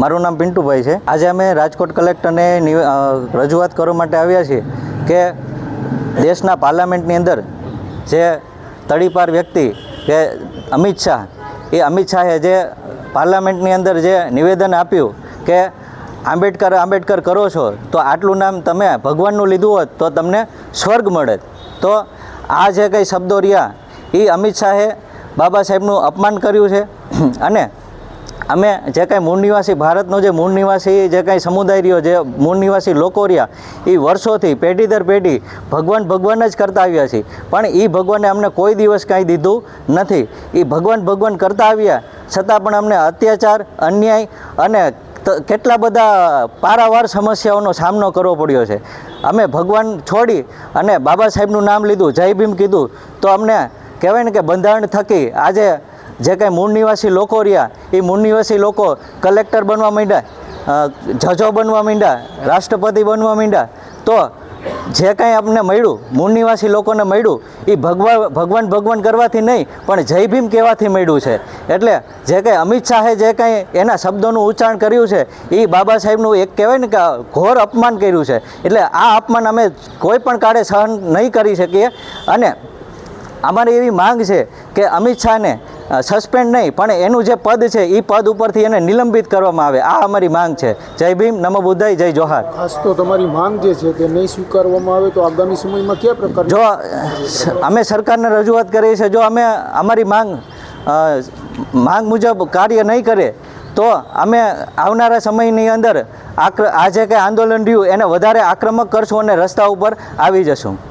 મારું નામ પિન્ટુભાઈ છે. આજે અમે રાજકોટ કલેક્ટરને રજૂઆત કરવા માટે આવ્યા છીએ કે દેશના પાર્લામેન્ટની અંદર જે તડીપાર વ્યક્તિ કે અમિત શાહ, એ અમિત શાહે જે પાર્લામેન્ટની અંદર જે નિવેદન આપ્યું કે આંબેડકર આંબેડકર કરો છો, તો આટલું નામ તમે ભગવાનનું લીધું હોત તો તમને સ્વર્ગ મળે. તો આ જે કંઈ શબ્દો રહ્યા એ અમિત શાહે બાબા સાહેબનું અપમાન કર્યું છે. અને અમે જે કાંઈ મૂળ નિવાસી ભારતનો જે મૂળ નિવાસી, જે કાંઈ સમુદાય રહ્યો જે મૂળ નિવાસી લોકો રહ્યા, એ વર્ષોથી પેઢી દર પેઢી ભગવાન ભગવાન જ કરતા આવ્યા છે. પણ એ ભગવાને અમને કોઈ દિવસ કાંઈ દીધું નથી. એ ભગવાન ભગવાન કરતા આવ્યા છતાં પણ અમને અત્યાચાર, અન્યાય અને કેટલા બધા પારાવાર સમસ્યાઓનો સામનો કરવો પડ્યો છે. અમે ભગવાન છોડી અને બાબા સાહેબનું નામ લીધું, જય ભીમ કીધું, તો અમને કહેવાય ને કે બંધારણ થકી આજે જે કાંઈ મૂળ નિવાસી લોકો રહ્યા, એ મૂળ નિવાસી લોકો કલેક્ટર બનવા માંડ્યા જજો બનવા માંડ્યા, રાષ્ટ્રપતિ બનવા માંડ્યા. તો જે કાંઈ આપણને મળ્યું, મૂળ નિવાસી લોકોને મળ્યું, એ ભગવાન ભગવાન ભગવાન કરવાથી નહીં, પણ જય ભીમ કહેવાથી મળ્યું છે. એટલે જે કાંઈ અમિત શાહે જે કાંઈ એના શબ્દોનું ઉચ્ચારણ કર્યું છે, એ બાબા સાહેબનું એક કહેવાય ને કે ઘોર અપમાન કર્યું છે. એટલે આ અપમાન અમે કોઈ પણ કાળે સહન નહીં કરી શકીએ. અને અમારી એવી માંગ છે કે અમિત શાહને સસ્પેન્ડ નહીં પણ એનું જે પદ છે એ પદ ઉપરથી એને નિલંબિત કરવામાં આવે. આ અમારી માંગ છે. જય ભીમ નમો બુદ્ધાય જય જોહાર. ખાસ તો તમારી માંગ જે છે તે નહીં સ્વીકારવામાં આવે તો આગામી સમયમાં કયા પ્રકાર જો અમે સરકારને રજૂઆત કરીએ છીએ જો અમે અમારી માંગ માંગ મુજબ કાર્ય નહીં કરે તો અમે આવનારા સમયની અંદર આક્ર આ જે કંઈ આંદોલન રહ્યું એને વધારે આક્રમક કરશું અને રસ્તા ઉપર આવી જશું.